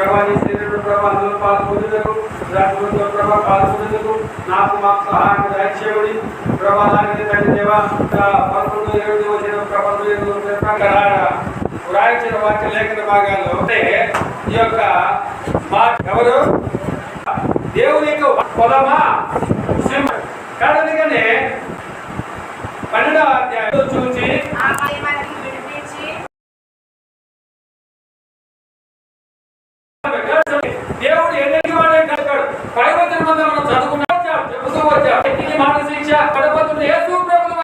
ప్రభా నీ శరీరంలో ప్రభా అందులో ప్రభా నాకు మాకు సహాయం దయచేయబడి ప్రభా తండ్రి పదకొండు వచ్చిన రాయించిన లేఖన భాగాల్లో అంటే ఈ యొక్క మా ఎవరు దేవుని యొక్క పొలమా? సింహ. కారణంగానే పన్నెండవ అధ్యాయంలో చూసి పైవచన మనం చదువుకున్నా చెబుతూ వచ్చాం? వ్యక్తికి మానవ శిక్ష? పడబోతున్న యేసు ప్రభువు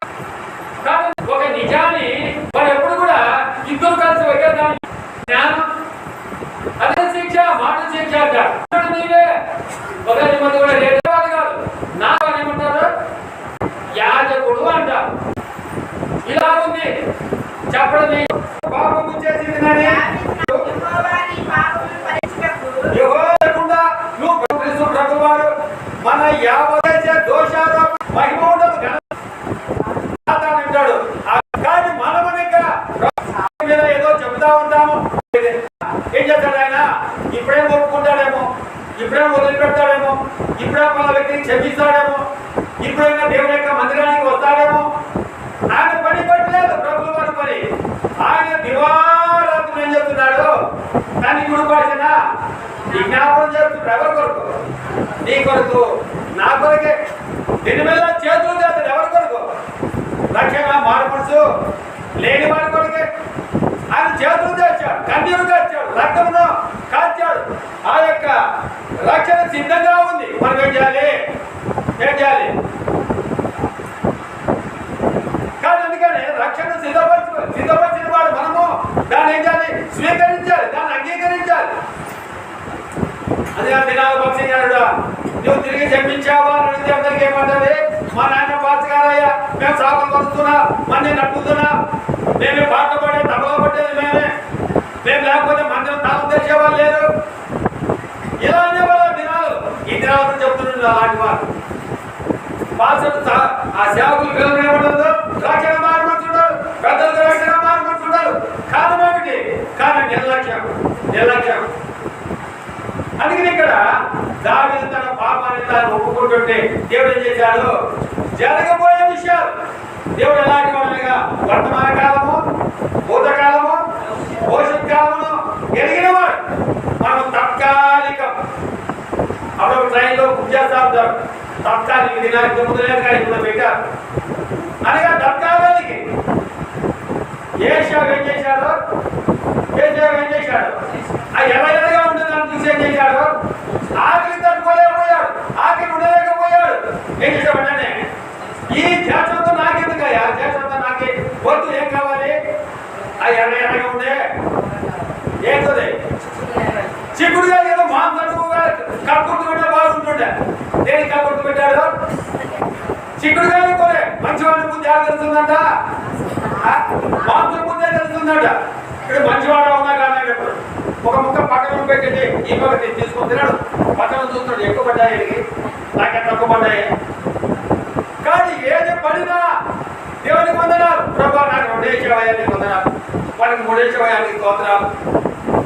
కానీ ఒక నిజాన్ని వాడు ఎప్పుడు కూడా ఇద్దరు కలిసి ఒకే జ్ఞానం. అదే శిక్ష మాట శిక్ష అంటారు. నీవే. ఒకరి కూడా కాదు నా వాడు ఏమంటారు యాజకుడు అంటారు ఇలా ఉంది చెప్పడం నీ పాపం చేసింది నాని యెహోవా నీ పాపములను భరించుటకు యెహోవాకుండా నువ్వు క్రీస్తు ప్రభువారు మన యావదేశ దోషారోపణ మహిమ ఉండదు కదా సాతాను అంటాడు ఆ కానీ మనమనిక మీద ఏదో చెబుతా ఉంటాము ఏం చేస్తాడు ఆయన ఇప్పుడే ఒప్పుకుంటాడేమో ఇప్పుడే వదిలిపెడతాడేమో ఇప్పుడే మన వ్యక్తిని క్షమిస్తాడేమో ఇప్పుడైనా దేవుని యొక్క మందిరానికి వస్తాడేమో ఆయన పని పట్టలేదు ప్రభుల వారి పని ఆయన దివారాత్రులు ఏం చెప్తున్నాడు దాన్ని గుడిపాసిన విజ్ఞాపనం చేస్తున్నాడు ఎవరి కొరకు నీ కొరకు నా కొరకే దీని మీద చేతులు చేస్తాడు ఎవరి కొరకు లక్ష్యంగా మారపడుచు లేని వారి కొరకే ఆయన చేతులు తెచ్చాడు కన్నీరు రక్తమును కాచాడు ఆ యొక్క రక్షణ సిద్ధంగా ఉంది. మనం ఏం చేయాలి? ఏం చేయాలి? కానీ అందుకని రక్షణ సిద్ధపరచు సిద్ధపరిచిన వాడు మనము దాన్ని ఏం చేయాలి? స్వీకరించాలి. దాన్ని అంగీకరించాలి. అదే ఆ దినాల నువ్వు తిరిగి చెప్పించావా అని అడిగితే అందరికీ ఏమంటది మా నాయన పాచగారయ్యా మేము సాగులు పడుతున్నా మన్ని నట్టుతున్నా మేము పాట పడే తబలా పట్టేది మేమే. తాము లేరు ఇలా అనేవాళ్ళు దినాలు ఈ దినాలు చెప్తున్నారు అలాంటి వారు. పాసలు ఆ సేవకులు పిల్లలు రక్షణ మారుమంటున్నారు. పెద్దలకు రక్షణ మారుమంటున్నారు. కారణం ఏమిటి? కానీ నిర్లక్ష్యం. నిర్లక్ష్యం. అందుకని ఇక్కడ దాడి తన పాపాన్ని తాను ఒప్పుకుంటుంటే దేవుడు ఏం చేశాడు? జరగబోయే విషయాలు. దేవుడు ఎలాంటి వాడనగా వర్తమాన కాలము భూతకాలము భవిష్యత్ కాలము ఎరిగిన వాడు మనం తాత్కాలికం. అప్పుడు ట్రైన్లో బుక్ చేస్తా ఉంటారు. దినానికి ముందు లేదు కానీ ఇప్పుడు పెట్టారు. అనగా తాత్కాలికి. ఏషియా ఏం చేశాడు? ఏషియా ఏం చేశాడు? అది ఎలా ఎలాగా ఉంటుంది అని చూసి ఏం చేశాడు? ఆకలి తట్టుకోలేకపోయాడు. ఆకలి ఉండలేకపోయాడు. ఏం చేశాడు వెంటనే ఈ దేశంతో నాకెందుకయ్యా? దేశంతో నాకే వద్దు ఏం కావాలి? అది ఎర్ర ఎర్రగా ఉండే ఏంటది? చిక్కుడుగా ఏదో మాంసడుగా కక్కుర్తి పెట్టా బాగుంటుండే దేనికి కక్కుర్తి పెట్టాడు? చిక్కుడుగా కొనే మంచివాడి ముందు ఎలా తెలుస్తుందంట? మాంసం ముందే తెలుస్తుందంట? ఇక్కడ మంచివాడు ఉన్నా కానీ చెప్పాడు. ఒక ముక్క పక్కన పెట్టండి ఈ పక్క తీసుకొని తిన్నాడు పక్కన చూస్తున్నాడు. ఎక్కువ పడ్డాయి వీడికి. నాకే తక్కువ పడ్డాయి. కానీ ఏది పడినా దేవునికి వందనాలు. ప్రభా నాకు రెండేసేవయ్యా నీకు వందనాలు. వాళ్ళకి మూడేసేవయ్యా వయానికి స్తోత్రాలు.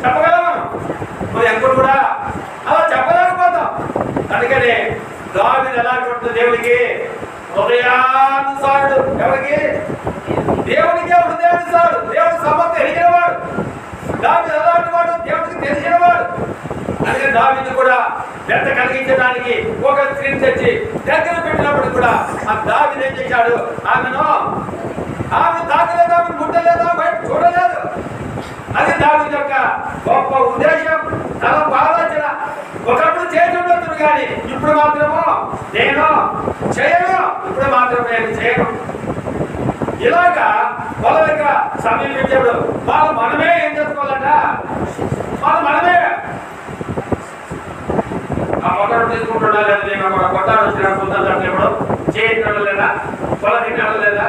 చెప్పగలం. మనం మరి ఎప్పుడు కూడా? అలా చెప్పలేకపోతాం. అందుకనే దావిది ఎలాంటి ఉంటుంది దేవుడికి హృదయానుసారుడు. ఎవరికి? దేవుడికే హృదయానుసారుడు. దేవుడు సమర్థ ఎరిగినవాడు. దావిది ఎలాంటి వాడు? దేవుడికి తెలిసినవాడు. అందుకని దావిది కూడా వ్యర్థ కలిగించడానికి ఒక స్క్రీన్ తెచ్చి దగ్గర పెట్టినప్పుడు కూడా ఆ దావిది ఏం చేశాడు? ఆమెను ఆమె తాకలేదు? ఆమె ముట్టలేదు? బయట చూడలేదు. అది దావిది యొక్క గొప్ప ఉద్దేశం తన ఆలోచన ఒకప్పుడు చేసి ఉండొచ్చు కానీ ఇప్పుడు మాత్రము నేను చేయను. ఇప్పుడు మాత్రం నేను చేయను. ఇలాగ వాళ్ళ దగ్గర సమీపించాడు వాళ్ళు మనమే ఏం చేసుకోవాలట? వాళ్ళు మనమే. ఆ పొట్టాడు తీసుకుంటున్నా లేదా నేను ఒక పొట్టాడు వచ్చిన పొందాలి ఇప్పుడు చేయడం లేదా పొల తినడం లేదా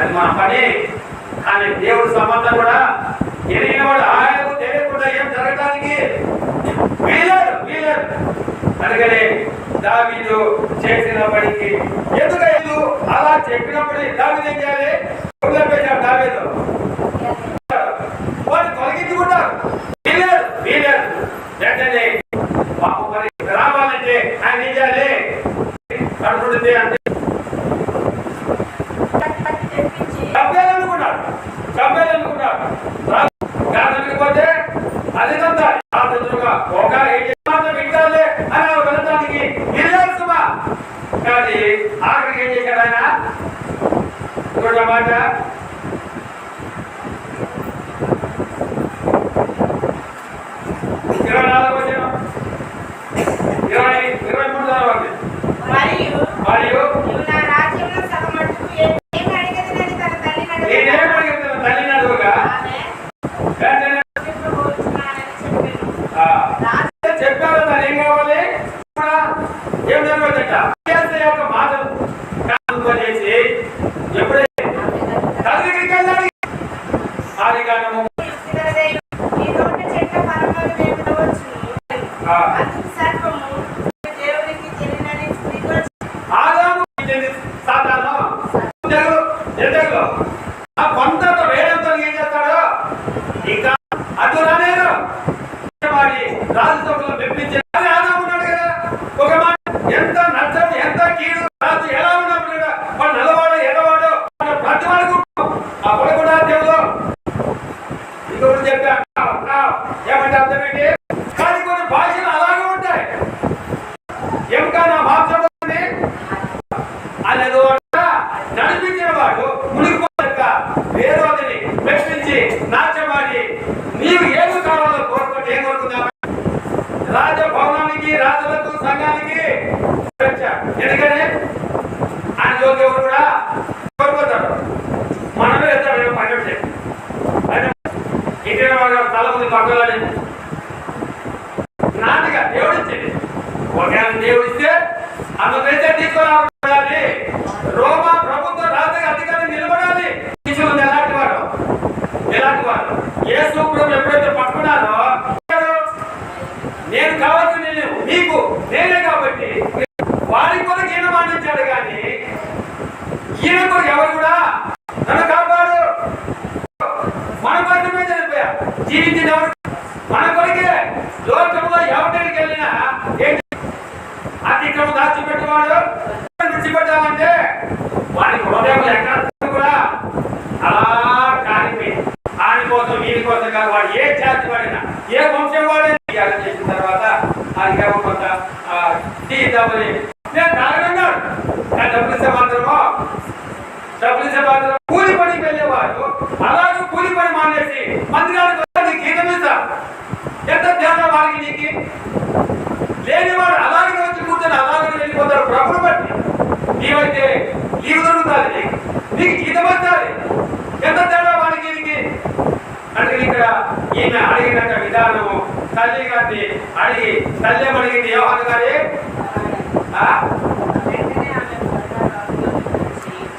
అది మన పని. కానీ దేవుడు సంబంధం కూడా ఎరిగినవాడు ఆయనకు తెలియకుండా ఏం జరగడానికి వీలు అనగానే దావీదు చేసిన పనికి ఎందుకైదు అలా చెప్పినప్పుడు దావీదు ఏం చేయాలి? పెట్టాడు దావీదు. వాళ్ళు తొలగించుకుంటారు వీలేదు ఆయన ఏం చేయాలి? అంటే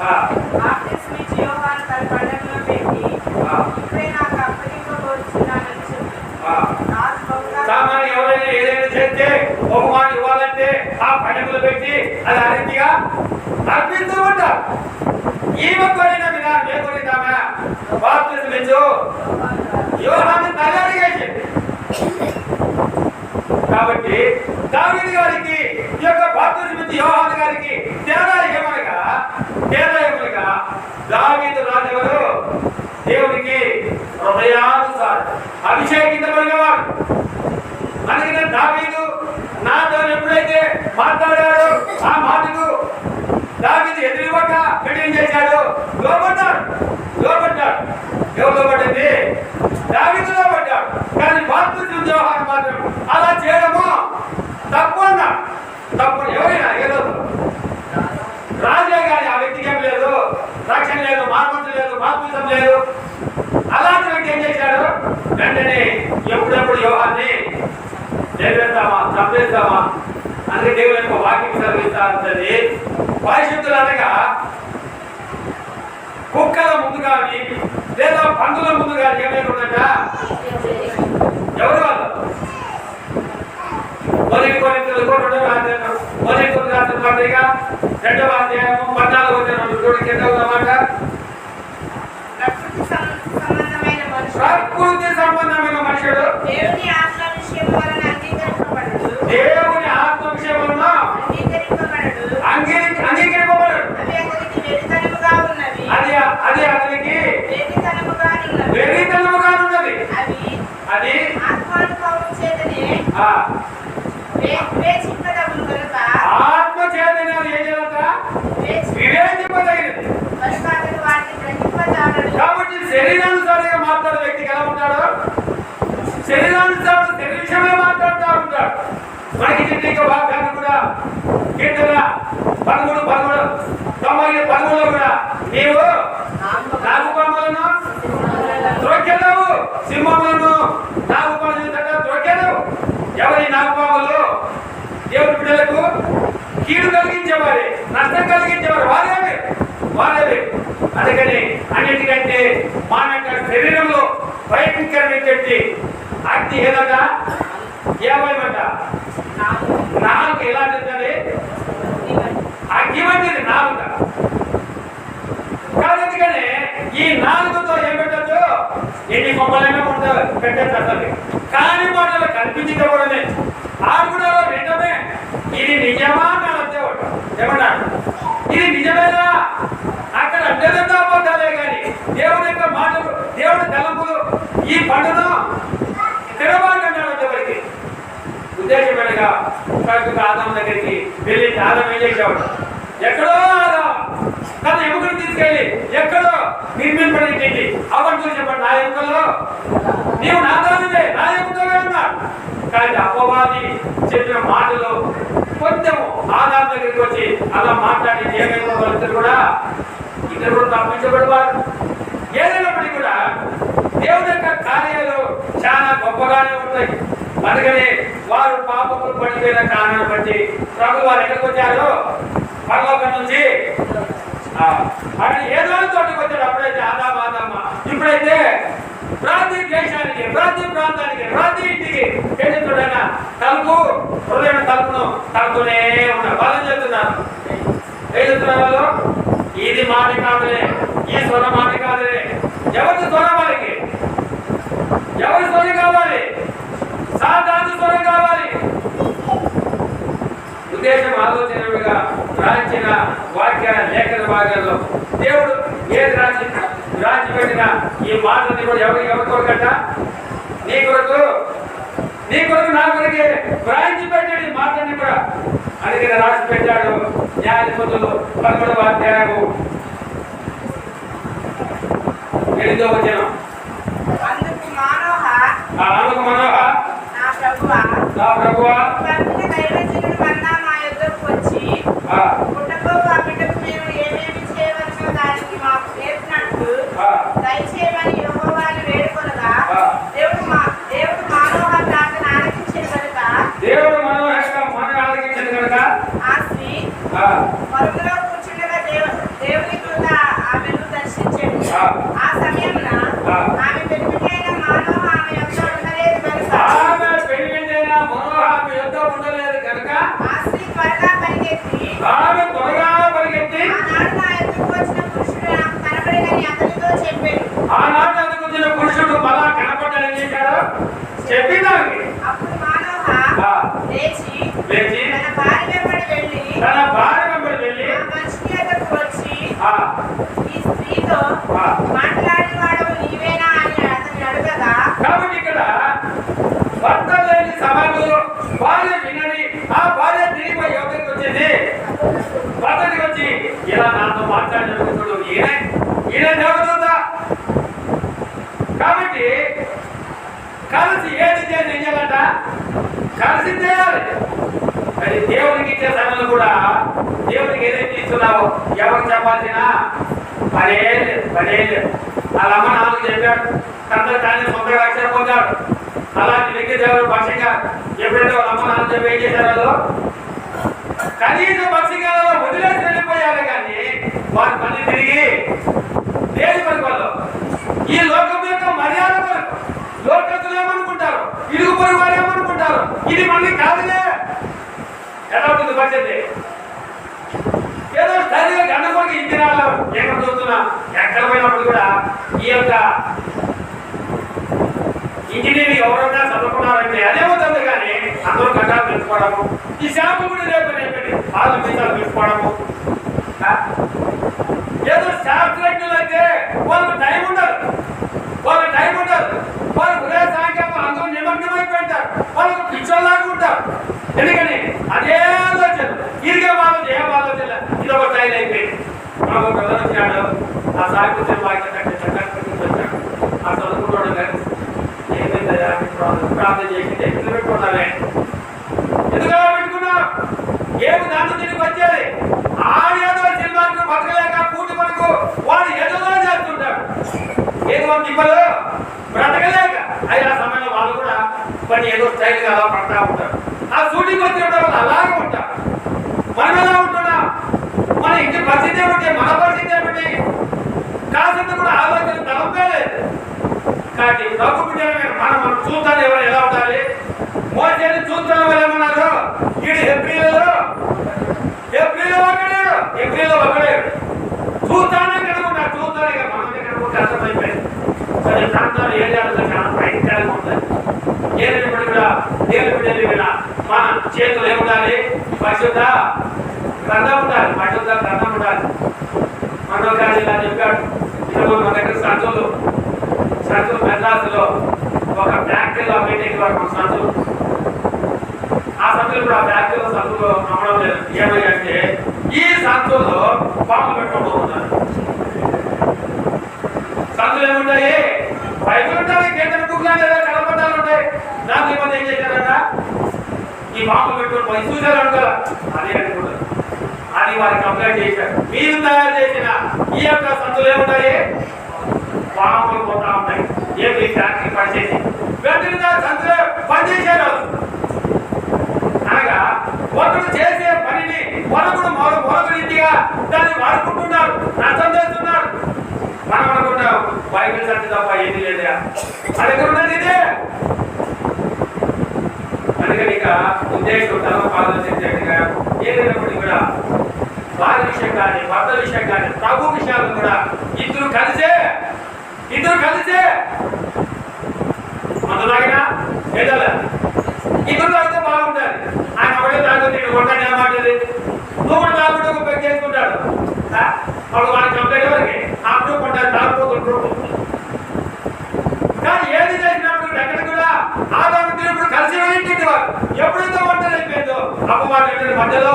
Ah. వెంటనే ఎప్పుడెప్పుడు యోహాన్ని లేపేద్దామా చంపేద్దామా అందుకే దేవుని యొక్క వాక్యం చదివిస్తానంటది. పరిశుద్ధులు అనగా కుక్కల ముందు కానీ లేదా పందుల ముందు కానీ ఏమైనా ఎవరు వాళ్ళు? మొదటి కొన్ని కూడా మొదటి కొన్ని రాత్రి రెండవ అధ్యాయము పద్నాలుగు రెండు కింద ఉన్నమాట ప్రకృతి సంబంధమైన మనుషుడు. దేవుని ఆత్మ విషయం వలన అంగీకరింపబడడు. దేవుని ఆత్మ విషయం వలన అంగీకరింపబడడు. అంగీకరింపబడడు అది అతనికి వెరితనముగా ఉన్నది. అది అది అతనికి వెరితనముగా ఉన్నది. వెరితనముగా ఉన్నది. అది అది ఆత్మానుభవం చేతనే ఆ. వేచి శరీరానుసారంగా మాట్లాడే వ్యక్తికి ఎలా ఉంటాడు? శరీరానుసారం శరీర విషయమే మాట్లాడుతూ ఉంటాడు. మనకి చిన్న వాగ్దానం కూడా కీర్తన పదమూడు పదమూడు తొంభై పదమూడులో కూడా నీవు నాగుపాములను త్రొక్కెదవు సింహములను నాగుపాములను తట్ట త్రొక్కెదవు ఎవరి నాగుపాములు దేవుడి బిడ్డలకు కీడు కలిగించేవారి నష్టం కలిగించేవారు వారేవి వారేవి అందుకని అన్నిటికంటే మానవ శరీరంలో భయంకరమైనటువంటి అగ్ని ఏదట? ఏమైమంట నాలుగు ఎలాంటిది అగ్గివంటిది నాలుగు. కాదు ఎందుకని? ఈ నాలుగుతో ఏం పెట్టచ్చు ఎన్ని కొమ్మలైనా ఉంటారు పెట్టచ్చు అసలు కాని మాటలు కల్పించకూడదే ఆడుకున్నారో నిజమే ఇది నిజమా అని దేవుడు? ఏమన్నాడు ఇది నిజమేనా? అక్కడ అంతేదంతా అబద్ధాలే కానీ దేవుని యొక్క మాటలు దేవుడి తలంపులు ఈ పండును తిరబాటన్నాడు దేవుడికి ఉద్దేశమేనగా కడుపు ఆదాం దగ్గరికి వెళ్ళి ఆదాం ఏం చేసేవాడు? ఎక్కడో ఆదాం తన ఎముకను తీసుకెళ్ళి ఎక్కడో నిర్మింపడింది అవన్నీ చూసి చెప్పండి నా ఎముకలో నీవు నా దానివే నా ఎముకలే అన్నాడు కానీ అపవాది చెప్పిన మాటలు కొంచెము ఆదాం దగ్గరికి వచ్చి అలా మాట్లాడి ఏమైనా వాళ్ళిద్దరు కూడా ఇద్దరు కూడా తప్పించబడవారు. ఏదైనప్పటికీ కూడా దేవుని యొక్క కార్యాలు చాలా గొప్పగానే ఉంటాయి అందుకని వారు పాపములు పడిపోయిన కారణాన్ని బట్టి ప్రభు వారు ఎక్కడికి వచ్చారు? పరలోకం నుంచి ఆ, ఆయన ఏదో చోటుకు వచ్చాడు. అప్పుడైతే ఆదా బాదమ్మ ఇప్పుడైతే ప్రతి దేశానికి ప్రతి ప్రాంతానికి ప్రాంతీ ఇంటికి ఏం తలుపు హృదయం తలుపును తలుపునే ఉన్నారు. వాళ్ళు చెప్తున్నారు ఏం చెప్తున్నారు వాళ్ళు? ఇది మాట కాదులే. ఈ స్వర మాట కాదులే. ఎవరి స్వరం ఎవరి స్వరం కావాలి? సాధారణ స్వరం కావాలి. ఉద్దేశం ఆలోచనగా రాసిన వాక్య లేఖన భాగంలో దేవుడు ఏది రాసి రాసి పెట్టిన ఈ మాటని కూడా ఎవరికి ఎవరి కొరకట? నీ కొరకు నీ కొరకు నా కొరకే వ్రాయించి పెట్టాడు ఈ మాటని కూడా. అందుకని రాసి పెట్టాడు న్యాయపతులు పదకొండవ అధ్యాయము ఎనిమిదవ జనం ఆ నాలుగు మనోహ నా ప్రభువా? నా. దేవుడు మా దేవుడు మానోహ ప్రార్థన ఆలకించిన కనుక దేవుడు మనోహ యొక్క మన ఆలకించింది కనుక? ఆ స్త్రీ ఆ, పరుగులో కూర్చుండగా దేవ దేవుని కృత ఆమెను దర్శించాడు ఆ. ఆ సమయమున ఆ. ఆమె పెరుగుటైన మానవ ఆమె యొక్క ఉండలేదు కనుక ఆమె పెళ్ళింటైన మనోహ ఆమె యుద్ధ ఉండలేదు కనుక ఆ స్త్రీ త్వరగా పరిగెత్తి ఆమె త్వరగా పరిగెత్తి ఆనాడు నా ఎదుకు వచ్చిన పురుషుడు నాకు కనబడినని అతనితో చెప్పాడు ఆనాటి అందుకున్న పురుషుడు మళ్ళా చేశాడు చెప్పినాకి అప్పుడు మానవ. లేచి లేచి. తన భార్య వెంబడి వెళ్ళి తన భార్య వెంబడి వెళ్ళి. ఆ మనిషిని ఎదుకు వచ్చి ఆ, ఈ స్త్రీతో ఆ. మాట్లాడిన వాడవు నీవేనా అని అతన్ని అడగగా కాబట్టి ఇక్కడ భర్త లేని సమయంలో భార్య వినని ఆ భార్య తిరిగి యోగకి వచ్చింది? భర్తకి వచ్చి ఇలా నాతో మాట్లాడినప్పుడు ఈయన ఈయన దేవదూత కాబట్టి కలిసి ఏది చేసి ఏం చేయాలంట కలిసి చేయాలి. అది దేవునికి ఇచ్చే సమయంలో కూడా దేవునికి ఏదైతే ఇస్తున్నావో ఎవరు చెప్పాల్సిన పనే లేదు పనే వాళ్ళ అమ్మ నాలుగు చెప్పాడు. తండ్రి తాను సొంతగా రక్షణ పొందాడు అలాంటి వ్యక్తి దేవుడు పక్షంగా ఎప్పుడైతే వాళ్ళ అమ్మ నాన్న చెప్పి ఏం చేశారు వాళ్ళు కనీసం పక్షికాలలో వదిలేసి వెళ్ళిపోయారు కానీ వారి పని తిరిగి దేని పని వాళ్ళు ఈ లోకం యొక్క మర్యాద కొరకు లోకస్తులు ఏమనుకుంటారు? ఇరుగు పొరుగు వారు ఏమనుకుంటారు? ఇది మళ్ళీ కాదులే. ఎలా ఉంటుంది పరిస్థితి? ఏదో సరిగా గంట కొరకు ఇంటి రాళ్ళు ఎక్కడ చూస్తున్నా ఎక్కడ పోయినప్పుడు కూడా ఈ యొక్క ఇంజనీరింగ్ ఎవరైనా చదువుకున్నారంటే అదే అదేమవుతుంది కానీ అందరూ కట్టాలు పెంచుకోవడము ఈ షాపులు కూడా రేపు రేపటి పాలు మీసాలు పెంచుకోవడము ఏదో శాస్త్రజ్ఞులు అయితే వాళ్ళకి టైం ఉండదు వాళ్ళకి టైం ఉండదు వాళ్ళు ఉదయ సాయంకాలం అందరూ నిమగ్నమైపోయింటారు వాళ్ళకు పిచ్చోళ్ళలాగా ఉంటారు ఎందుకని అదే ఆలోచన ఇదిగే ఆలోచన ఏం ఆలోచన ఇది ఒక స్టైల్ అయిపోయింది మాకు ఒక బ్రదర్ వచ్చినాడు ఆ సాగితే వాక్యం కట్టే వచ్చాడు ఆ చదువుకున్నాడు కానీ ఏమైందయ్యా ప్రార్థన చేసి ఎట్లు పెట్టుకున్నావే ఎందుకు అలా పెట్టుకున్నావు? ఏమి దాన్ని తిరిగి వచ్చేది? ఆడేదో సినిమాకు బతకలేక కూటి మనకు వాడు ఏదో చేస్తుంటాడు. ఏది ఒక తిప్పలు బ్రతకలేక. అయితే ఆ సమయంలో వాళ్ళు కూడా పని ఏదో స్టైల్గా అలా పడతా ఉంటారు. ఆ షూటింగ్ వచ్చిన వాళ్ళు అలాగే ఉంటారు. మనం ఎలా ఉంటున్నాం? మన ఇంటి పరిస్థితి ఏమిటి మన పరిస్థితి ఏమిటి కాసింత కూడా ఆలోచన తలంపే లేదు కాబట్టి ప్రభు బిడ్డలమైన మనం మనం చూస్తాను ఎవరు ఎలా ఉండాలి మోసేది చూస్తున్న వాళ్ళు ఏమన్నారు వీడు ఏప్రిల్లో ఏప్రిల్లో ఒకడాడు ఏప్రిల్లో ఒకడాడు చూస్తానే కనుకుంటాడు చూస్తానే ఇక మనం కనుకుంటే అర్థమైపోయింది సరే ప్రాంతాలు ఏరియాలో చాలా భయంకరంగా ఉంటుంది ఏది కూడా దేవుని బిడ్డలు కూడా మన చేతులు ఏముండాలి పరిశుద్ధ గ్రంథం ఉండాలి పరిశుద్ధ గ్రంథం ఉండాలి మనో కానీ ఇలా చెప్పాడు. ఇదిగో మన దగ్గర సంచులు సంచులు మెద్రాసులో ఒక ఫ్యాక్టరీలో మీటింగ్ మన సంచులు ఆ సంచులు ఇప్పుడు ఆ ఫ్యాక్టరీలో సంచులు అమ్మడం లేదు. ఏమై అంటే ఈ సంచుల్లో పాము పెట్టుకుంటూ ఉన్నారు సంచులు ఏముంటాయి బైబిల్ ఉంటాయి కేంద్ర బుక్లు లేదా కలపట్టాలు ఉంటాయి దాంట్లో ఇవన్నీ ఏం చేశారట ఈ పెట్టుకుని పోయి చూసారు అనుకోరా అది అనుకుంటారు. అది వారి కంప్లైంట్ చేశారు. మీరు తయారు చేసిన ఈ యొక్క సందులు ఏముంటాయి పాములు పోతా ఉంటాయి ఏమి ఫ్యాక్టరీ పనిచేసి? వెంటనే దాని పనిచేశారు అనగా ఒకడు చేసే పనిని మరొకడు మరో ఇంటిగా దాన్ని వాడుకుంటున్నారు నష్టం చేస్తున్నారు మనం అనుకుంటాం బైబిల్ సంతి తప్ప ఏది లేదా అది ఎక్కడ ఉన్నది ఇదే? అందుకని ఇక ఉద్దేశం ఏదైనప్పటికీ కూడా వారి విషయం కానీ భర్త విషయం కానీ ప్రభు విషయాలు కూడా ఇద్దరు కలిసే ఇద్దరు కలిసే. మందులాగినా ఏదల. ఇద్దరు తాగితే బాగుంటుంది. ఆయన ఒకటే కొట్టాడు ఏమాటది నువ్వు కూడా తాగుకుంటే ఒక పెగ్ చేసుకుంటాడు ఆ? వాడు వాడికి కంప్లైంట్ వరకు అప్పుడు కొంటారు తాగుపోతుంటారు కానీ ఏది చేసినప్పుడు ఎక్కడ కూడా ఆదాము తిరుగుడు కలిసి వెళ్ళింటి వారు ఎప్పుడైతే ఒంటరి అయిపోయిందో అపవాడు ఏంటంటే మధ్యలో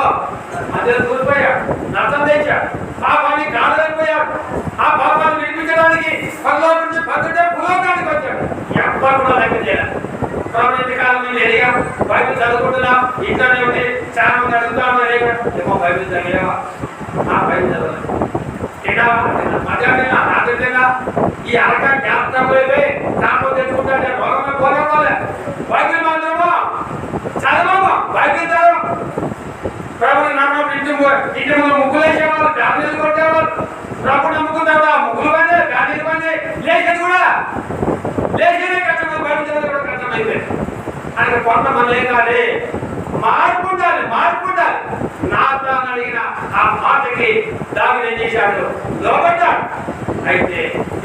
మధ్యలో దూరిపోయాడు నష్టం తెచ్చాడు పాపాన్ని కాదలేకపోయాడు ఆ పాపాన్ని విడిపించడానికి పనిలో నుంచి పద్ధతి భూలోకానికి వచ్చాడు ఎవ్వరు కూడా లెక్క చేయాలి ప్రభుత్వ కాలం మేము ఎదిగా బైబిల్ చదువుకుంటున్నాం ఇంట్లోనే ఉండి చాలా మంది అడుగుతా ఉన్నారు "ఏగా, ఏమో బైబిల్ చదివావా ఆ బైబిల్ చదవలేదు తిన్నావా మధ్యాహ్నం రాత్రి తిన్నా ఈ అరక జ్ఞాపకం అయిపోయి జ్ఞాపకం తెచ్చుకుంటే రోగమే పోలేకోలే బైబిల్ మాత్రమో చదవము బైబిల్ చదవం ప్రభుని నమ్మకం ఇంటి ము- ఇంటి ముందు ముగ్గులు వేసేవాళ్ళు ఫ్యామిలీలు కొట్టేవాళ్ళు ప్రభు నమ్ముకుంటాడు ముగ్గులు పని ఫ్యామిలీలు పని లేచేది కూడా? లేచేదే కష్టం బైబిల్ కూడా కష్టమైపోయింది అయిపోయింది కొంత మనలే ఏం కాదు మార్పు ఉండాలి మార్పు ఉండాలి. నా తాను అడిగిన ఆ మాటకి దాని ఏం చేశాడు. లోపడ్డాడు. అయితే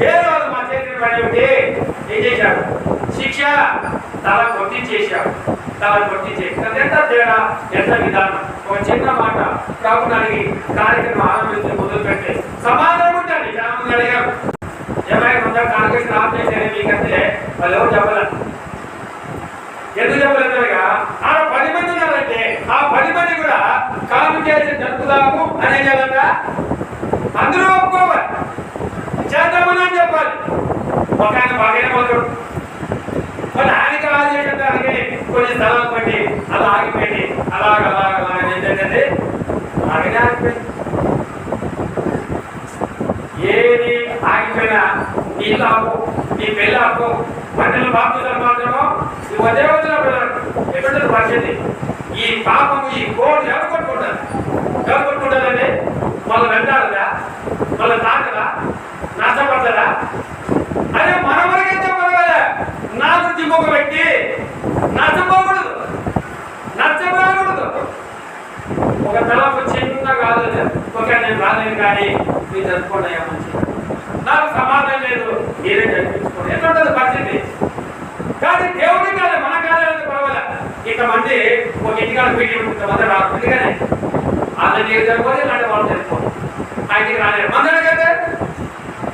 ఏ రోజు మా చేతిని పడి ఉంటే ఏం చేశాడు? శిక్ష తల కొట్టించేశాడు తల కొట్టించేసి ఎంత తేడా ఎంత విధానం? ఒక చిన్న మాట ప్రభుని కార్యక్రమం ఆరంభించి మొదలుపెట్టే సమాధానం ఉంటుంది చాలా అడిగారు ఏమైనా కొందరు కాంగ్రెస్ ఆఫ్ చేశారు మీకంటే వాళ్ళు ఎవరు చెప్పలేదు ఎందుకు చెప్పలేదుగా ఆ పది మంది ఉన్నారంటే ఆ పది మంది కూడా కాము చేసి జరుపుదాము అని అందరూ ఒప్పుకోవాలి. చేద్దామని అని చెప్పాలి. ఒక ఆయన బాగానే మొదలు మరి ఆయనకి అలా కొన్ని స్థలాలు పట్టి అలా ఆగిపోయి అలాగ అలాగ అలాగ ఏంటంటే అలాగనే నీళ్ళు ఆపు నీ పెళ్ళి ఆపు పంటలు బాపుతారు మాత్రమో నువ్వు అదే వదిన ఎక్కడ పరిస్థితి ఈ పాపము ఈ కోడి ఎవరు కొట్టుకుంటారు ఎవరు కొట్టుకుంటారండి వాళ్ళు వెంటాడదా? వాళ్ళు తాకదా? నష్టపడతారా? అదే మన వరకైతే పర్వాలే. నాకు జిమ్మొక పెట్టి నష్టపోకూడదు. నష్టపోకూడదు. ఒక తలకు చిన్న కాదు ఒక నేను రాలేను కానీ మీరు చదువుకోండి మంచిది. నాకు సమాధానం లేదు. మీరే జరిపించుకోండి ఎట్లా పరిస్థితి? కానీ దేవుడి కాదు మన కాదు పర్వాలే. ఇంతమంది ఒక ఇంటికాడ మీటింగ్ ఇంతమంది రాదు ఎందుకని వాళ్ళ నీకు సరిపోతే ఇలాంటి వాళ్ళు సరిపోదు ఆ ఇంటికి రాలేదు మందిరానికి అయితే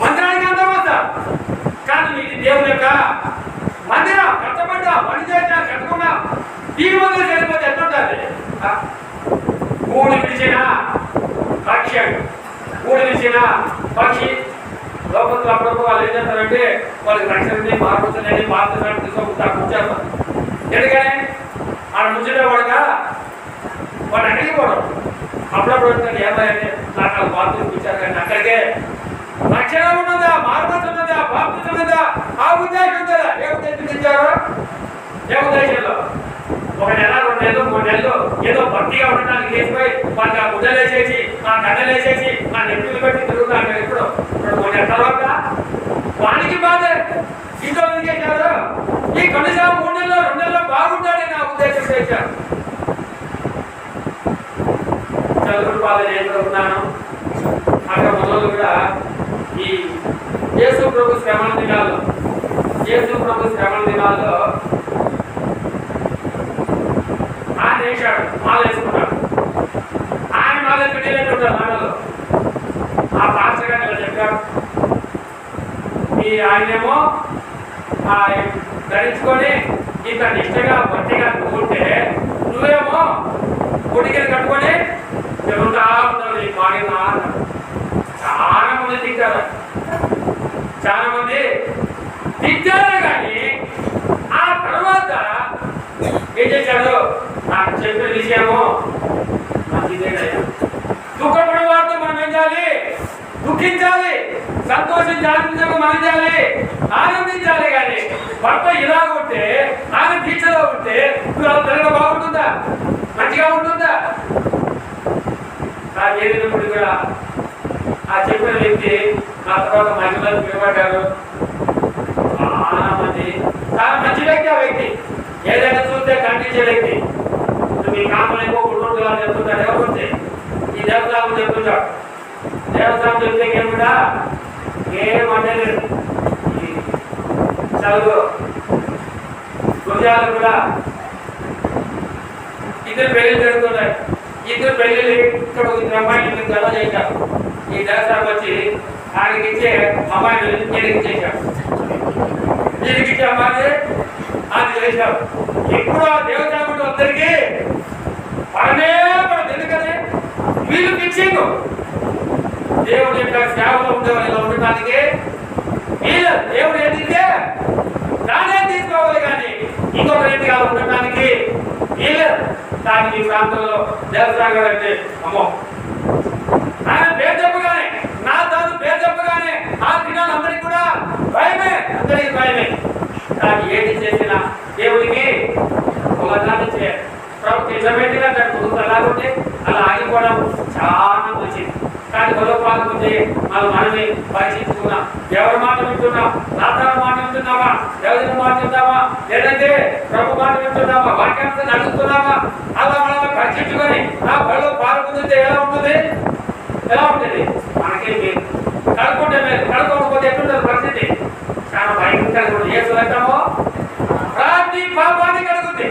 మందిరానికి అందరూ వస్తా. కానీ ఇది దేవుని యొక్క మందిరం కట్టబడ్డా పని చేసినా కట్టకుండా దీని మందిరం చనిపోతే ఎట్లుంటుంది కూడి పిలిచిన పక్షి కూడి పిలిచిన పక్షి లోపల అప్పుడప్పుడు వాళ్ళు ఏం చేస్తారంటే వాళ్ళకి రక్షణ మారుతుందని మారుతున్నాడు తీసుకుంటా కూర్చారు. ఎందుకని? ఆడ ముంచుటే వాడు అక్కడికి పోవడం అప్పుడప్పుడు వెళ్తాడు ఏమైంది నాకు వాళ్ళు బాత్రూమ్ ఇచ్చారు కానీ అక్కడికే. రక్షణ ఉన్నదా? మార్పుతున్నదా ఉన్నదా? ఆ ఉద్దేశం ఉందా ఏ ఉద్దేశం ఇచ్చారు ఏ ఉద్దేశంలో? ఒక నెల రెండు నెలలు మూడు నెలలు ఏదో భర్తీగా ఉండడానికి లేచిపోయి వాళ్ళకి ఆ గుడ్డలు వేసేసి ఆ గడ్డలు వేసేసి ఆ నెప్పులు పెట్టి తిరుగుతాను ఎప్పుడు? ఇప్పుడు మూడు నెలల తర్వాత వానికి బాధ ఇంట్లో ఎందుకు చేశారు ఈ కనీసం మూడు నెలలు రెండు నెలలు బాగుంటాడని నా ఉద్దేశం చేశారు చదువుడు బాధ అక్కడ మొదలు కూడా ఈ యేసు ప్రభు శ్రమణ దినాల్లో యేసు ప్రభు శ్రమణ దినాల్లో ఆయన వేశాడు మాల వేసుకున్నాడు. ఆయన మాల పెట్టేటట్టు ఉంటాడు మాలలో ఆ పాత్ర గారు ఇలా చెప్పారు. ఈ ఆయనేమో ధరించుకొని ఇంత నిష్టగా భక్తిగా నువ్వేమో గుడికి కట్టుకొని తిరుగుతా ఉన్నావు నీ మాడిన చాలా మంది తింటారు చాలా మంది తిట్టారు కానీ ఆ తర్వాత ఏం చేశాడు? నాకు చెప్పిన విషయము మంచిదేనయ్యా దుఃఖపడే వారితో మనం ఏం చేయాలి? దుఃఖించాలి. సంతోషించాలి మనం చేయాలి ఆనందించాలి కానీ భర్త ఇలా ఉంటే ఆయన దీక్షలో ఉంటే నువ్వు అలా తిరగ బాగుంటుందా? మంచిగా ఉంటుందా? నాకు ఏదైనప్పుడు కూడా ఆ చెప్పిన వ్యక్తి నా తర్వాత మహిళలు పిలబడ్డారు చాలా మంది చాలా మంచి వ్యక్తి ఆ వ్యక్తి. ఏదైనా చూస్తే ఖండించే వ్యక్తి. మీ కామలు ఎక్కువ కుటుంబం చెప్తుంటాడు ఎవరు ఈ దేవతాలు చెప్తుంటాడు దేవతాలు చెప్తే ఏమిటా ఏమంటే చదువు. భుజాలు కూడా ఇద్దరు పెళ్ళి జరుగుతున్నాయి. ఇద్దరు పెళ్ళి ఇక్కడ ఇద్దరు అమ్మాయిలు ఇద్దరు గల చేశారు. ఈ దేవస్థానం వచ్చి ఆయనకి ఇచ్చే అమ్మాయిలు ఈయనకి ఇచ్చేశారు ఈయనకి ఇచ్చే అమ్మాయి అది చేశారు. ఇప్పుడు ఆ దేవతాముడు అందరికీ పడనే పడదు ఎందుకని? వీళ్ళు ఫిక్సింగ్ దేవుడు యొక్క సేవలో ఉండేవాళ్ళు ఇలా ఉండటానికి. వీళ్ళు దేవుడు ఏంటంటే దానే తీసుకోవాలి కానీ ఇంకొక రీతిగా ఉండటానికి వీళ్ళు దానికి ఈ ప్రాంతంలో దేవస్థానం అంటే అమ్మో. ఆయన పేరు చెప్పగానే నా తాను పేరు చెప్పగానే ఆ దినాలు అందరికి కూడా భయమే అందరికి భయమే. కానీ ఏది చేసినా దేవుడికి ఒక దాన్ని చేయాలి. ప్రభుత్వం నిజమేటిగా దాని కుటుంబం ఎలాగుంటే అలా ఆగిపోవడం చాలా మంచిది. కానీ మరో పాలన ఉంది మనం మనమే పరీక్షించుకున్నాం ఎవరి మాట వింటున్నాం? నాతాల మాట వింటున్నావా ఎవరి మాట వింటామా లేదంటే ప్రభు మాట వింటున్నావా వాక్యాన్ని నడుస్తున్నావా అలా మనం పరీక్షించుకొని ఆ బడిలో పాల్గొందితే ఎలా ఉంటుంది? ఎలా ఉంటుంది? మనకేం లేదు. కడుక్కుంటే మీరు కడుక్కోకపోతే ఎట్లుంటుంది పరిస్థితి? చాలా భయంకరంగా ఏ సులభమో ప్రతి పాపాన్ని కడుగుతుంది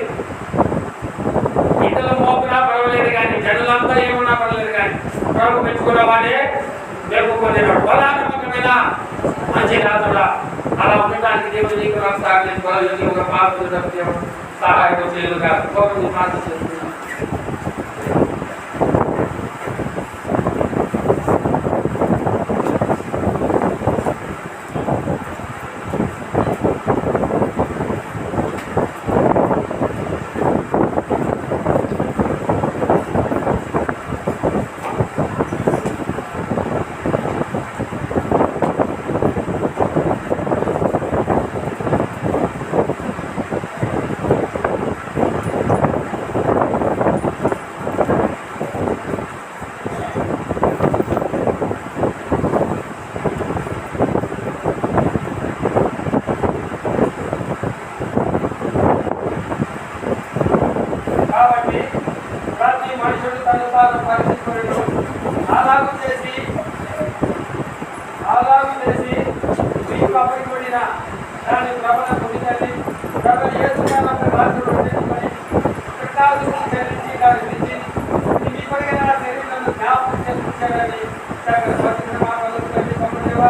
ఇతరుల మోపునా పర్వాలేదు కానీ జనులంతా ఏమన్నా పర్వాలేదు కానీ ప్రభు పెంచుకున్న వాడే మేపుకునేవాడు బలా మంచి రాజుడా అలా ఉండడానికి దేవుడు నీకు నాకు సహాయం ఒక పాపం సహాయం చేయలుగా గౌరవం ప్రార్థన చేస్తున్నాను ఇచ్చాడని ఇచ్చాక స్వాతంత్ర మానవులకు తల్లి పంపదేవా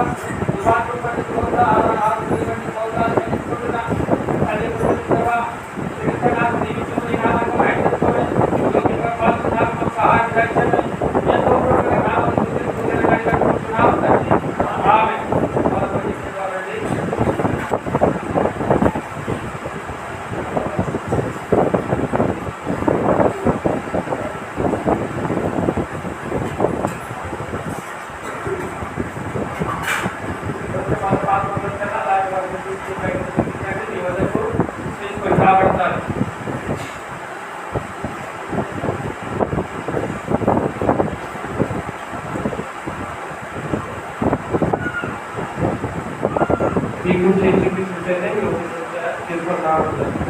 ఈ గురించి చూపించుంటేనే తెలుసుకుంటా ఉంటుంది